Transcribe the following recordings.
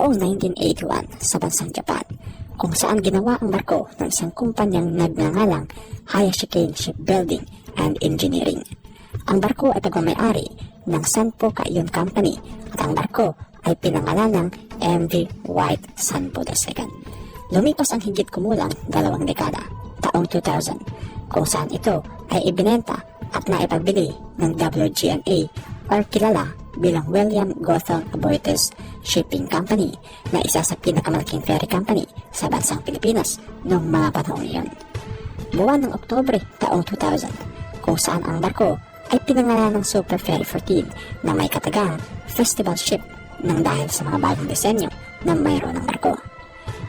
taong 1981 sa bansang Japan kung saan ginawa ang barko ng isang kumpanyang nagngangalang Hayashikane Shipbuilding and Engineering. Ang barko ay pagmamayari ng Sanpo Kaiyon Company at ang barko ay pinangalan ng MV White Sanpo II. Lumipas ang higit kumulang dalawang dekada, taong 2000, kung saan ito ay ibinenta at naipagbili ng WGNA or kilala bilang William Gotham Aboitiz Shipping Company na isa sa pinakamalaking ferry company sa bansang Pilipinas noong mga panahon iyon. Buwan ng Oktobre taong 2000 kung saan ang barko ay pinangalan ng Super Ferry 14 na may katagang festival ship nang dahil sa mga bagong disenyo na mayroon ng barko.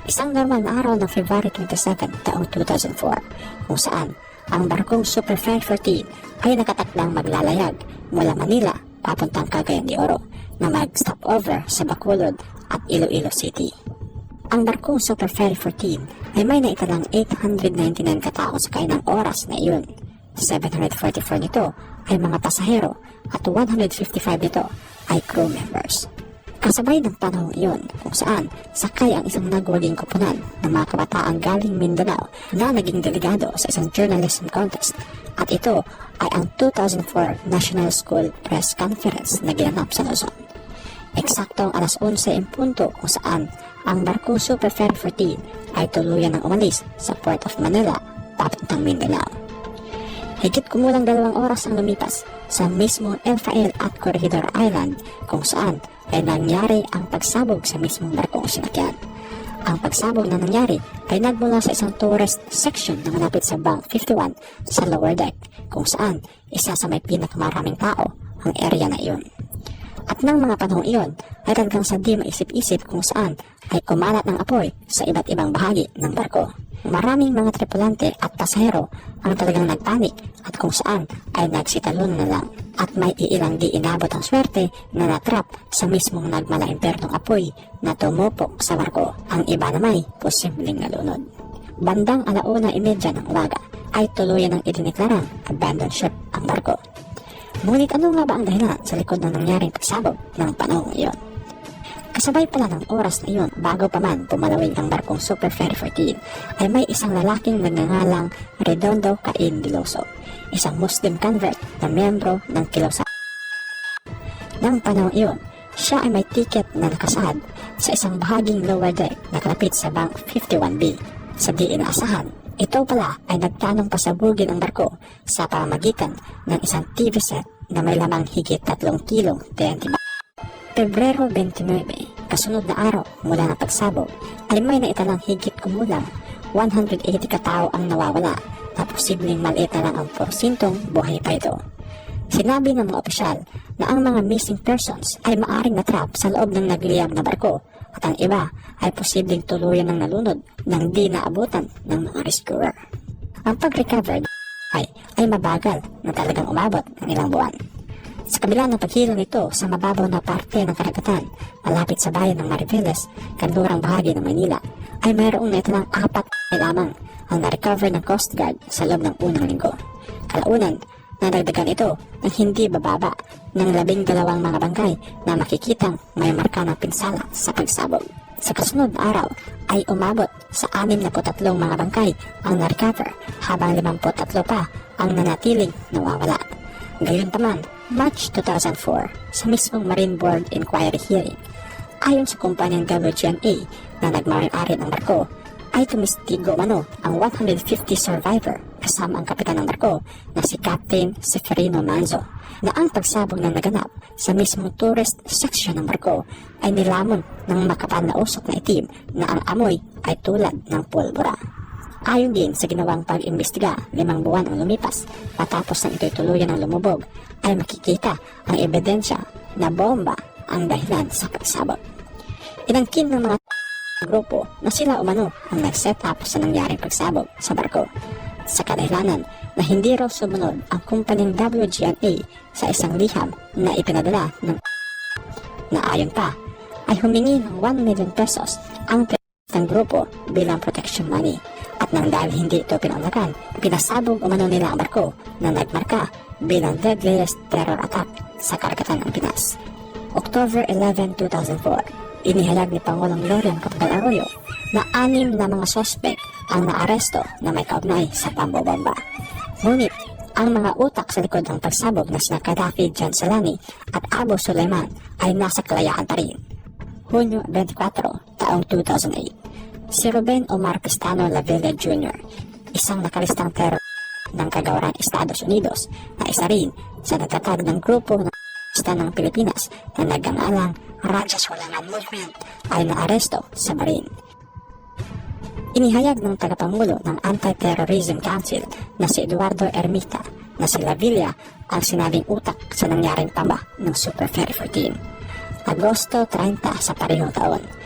Isang normal na araw ng February 27 taong 2004 kung saan ang barkong Super Ferry 14 ay nakatakdang maglalayag mula Manila papuntang Cagayan de Oro na mag-stop over sa Bacolod at Iloilo City. Ang barkong Super Ferry 14 ay may naitalang 899 katao sa kainang oras na iyon. 744 nito ay mga pasahero at 155 nito ay crew members. Kasabay ng panahong iyon kung saan sakay ang isang nagwaging koponan ng mga kabataang galing Mindanao na naging delegado sa isang journalism contest at ito ay ang 2004 National School Press Conference na ginanap sa Luzon. Eksaktong alas 11 in punto kung saan ang barko Super Ferry 14 ay tuluyan ng umalis sa Port of Manila papuntang Mindanao. Higit kumulang dalawang oras ang lumipas sa mismo El Fael at Corregidor Island kung saan ay nangyari ang pagsabog sa mismong barkong sinakyan. Ang pagsabog na nangyari ay nagmula sa isang tourist section na malapit sa Bank 51 sa lower deck kung saan isa sa may pinakamaraming tao ang area na iyon. At ng mga panahong iyon ay talagang sa di maisip-isip kung saan ay kumalat ng apoy sa iba't ibang bahagi ng barko. Maraming mga tripulante at pasahero ang talagang nagpanik at kung saan ay nagsitalon na lang at may iilang di inabot ang swerte na natrap sa mismong nagmalaimpertong apoy na tumupok sa barko. Ang iba naman posibleng nalunod. Bandang alauna imedya ng umaga ay tuluyan ng idineklarang abandoned ship ang barko. Ngunit ano nga ba ang dahilan sa likod ng nangyaring pagsabog ng panahong iyon? Kasabay pala ng oras na iyon bago pa man pumalawig ang barkong Super Ferry 14 ay may isang lalaking nagngangalang Redondo Cain Diloso, isang Muslim convert na miyembro ng Kilosa. Nang panahon iyon, siya ay may ticket na nakasad sa isang bahaging lower deck na kalapit sa Bank 51B. Sa di inaasahan, ito pala ay nagtanong pasabugin ang barko sa pamamagitan ng isang TV set na may lamang higit 3 kilong TNT Pebrero 29, kasunod na araw mula ng pagsabog, ay may naitalang higit kumulang 180 katao ang nawawala na posibleng maliit na lang ang porsintong buhay pa ito. Sinabi ng mga opisyal na ang mga missing persons ay maaring natrap sa loob ng nagliyab na barko at ang iba ay posibleng tuluyan ng nalunod nang di naabutan ng mga rescuer. Ang pag-recover ay, ay mabagal na talagang umabot ng ilang buwan. Sa kabila ng paghilo nito sa mababaw na parte ng karagatan, malapit sa bayan ng Mariveles, kanlurang bahagi ng Manila, ay mayroong naitalang apat na lamang ang na-recover ng Coast Guard sa loob ng unang linggo. Kalaunan, nadagdagan ito ng hindi bababa ng labing dalawang mga bangkay na makikitang may marka ng pinsala sa pagsabog. Sa kasunod na araw ay umabot sa 63 mga bangkay ang na-recover habang 53 pa ang nanatiling nawawala. Gayunpaman, March 2004, sa mismong Marine Board Inquiry Hearing, ayon sa kumpanyang WGNA na nagmamayari ng barko, ay tumistigo mano ang 150 survivor kasama ang kapitan ng barko na si Captain Seferino Manzo na ang pagsabog na naganap sa mismong tourist section ng barko ay nilamon ng makapal na usok na itim na ang amoy ay tulad ng pulbura. Ayon din sa ginawang pag-imbestiga, limang buwan ang lumipas matapos nang ito'y tuluyan ng lumubog, ay makikita ang ebidensya na bomba ang dahilan sa pagsabog. Inangkin ng mga grupo na sila umano ang nag-set up sa nangyaring pagsabog sa barko sa kadahilanan na hindi raw sumunod ang kumpanyang WGNA sa isang liham na ipinadala ng na ayon pa ay humingi ng 1 million pesos ang ng grupo bilang protection money nang dahil hindi ito pinangalan, pinasabog umano nila ang barko na nagmarka bilang deadliest terror attack sa karagatan ng Pinas. October 11, 2004, Inihayag ni Pangulong Lorian Capital Arroyo na anim na mga sospek ang naaresto na may kaugnay sa pambobomba. Ngunit, ang mga utak sa likod ng pagsabog na sina Gaddafi, John Salani at Abu Suleiman ay nasa kalayaan pa rin. Hunyo 24, taong 2008. Si Ruben Omar Pistano Lavilla Jr., isang nakalistang terror ng kagawaran Estados Unidos na isa rin sa natatag ng grupo ng Ista ng Pilipinas na nagangalang Raja Sulangan Movement ay naaresto sa Marin. Inihayag ng tagapangulo ng Anti-Terrorism Council na si Eduardo Ermita na si Lavilla ang sinabing utak sa nangyaring tama ng Super Ferry 14. Agosto 30 sa parehong taon